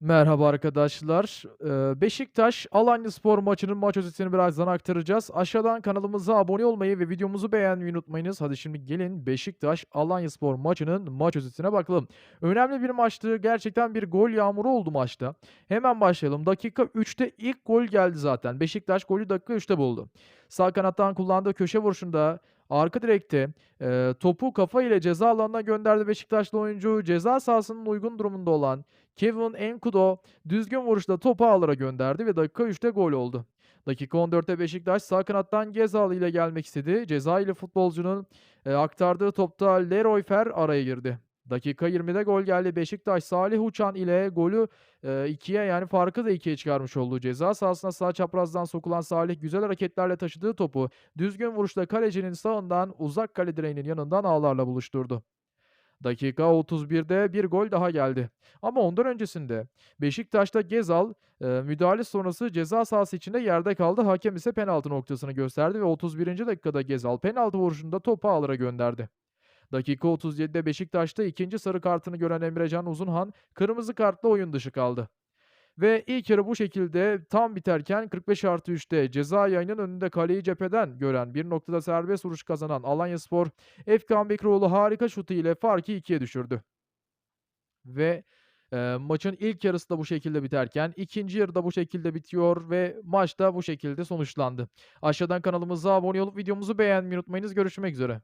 Merhaba arkadaşlar. Eee, Beşiktaş Alanyaspor maçının maç özetini birazdan aktaracağız. Aşağıdan kanalımıza abone olmayı ve videomuzu beğenmeyi unutmayınız. Hadi şimdi gelin Beşiktaş Alanyaspor maçının maç özetine bakalım. Önemli bir maçtı. Gerçekten bir gol yağmuru oldu maçta. Hemen başlayalım. Dakika 3'te ilk gol geldi zaten. Beşiktaş golü dakika 3'te buldu. Sağ kanattan kullandığı köşe vuruşunda arka direkte eee, topu kafa ile ceza alanına gönderdi Beşiktaşlı oyuncu. Ceza sahasının uygun durumunda olan Kevin Enkudu düzgün vuruşla topu ağlara gönderdi ve dakika 3'te gol oldu. Dakika 14'te Beşiktaş sağ kanattan Gezal ile gelmek istedi. Cezayirli futbolcunun e, aktardığı topta Leroy Fer araya girdi. Dakika 20'de gol geldi. Beşiktaş Salih Uçan ile golü e, ikiye yani farkı da ikiye çıkarmış olduğu ceza sahasına sağ çaprazdan sokulan Salih güzel hareketlerle taşıdığı topu düzgün vuruşla kalecinin sağından uzak kale direğinin yanından ağlarla buluşturdu. Dakika 31'de bir gol daha geldi. Ama ondan öncesinde Beşiktaş'ta Gezal e, müdahale sonrası ceza sahası içinde yerde kaldı. Hakem ise penaltı noktasını gösterdi ve 31. dakikada Gezal penaltı vuruşunda topu ağlara gönderdi. Dakika 37'de Beşiktaş'ta ikinci sarı kartını gören Emrecan Uzunhan kırmızı kartla oyun dışı kaldı. Ve ilk yarı bu şekilde tam biterken 45+3'te ceza yayının önünde kaleyi cepheden gören bir noktada serbest vuruş kazanan Alanyaspor, Efkan Bekroğlu harika şutu ile farkı ikiye düşürdü. Ve, eee, maçın ilk yarısı da bu şekilde biterken ikinci yarı da bu şekilde bitiyor ve maç da bu şekilde sonuçlandı. Aşağıdan kanalımıza abone olup videomuzu beğenmeyi unutmayınız. Görüşmek üzere.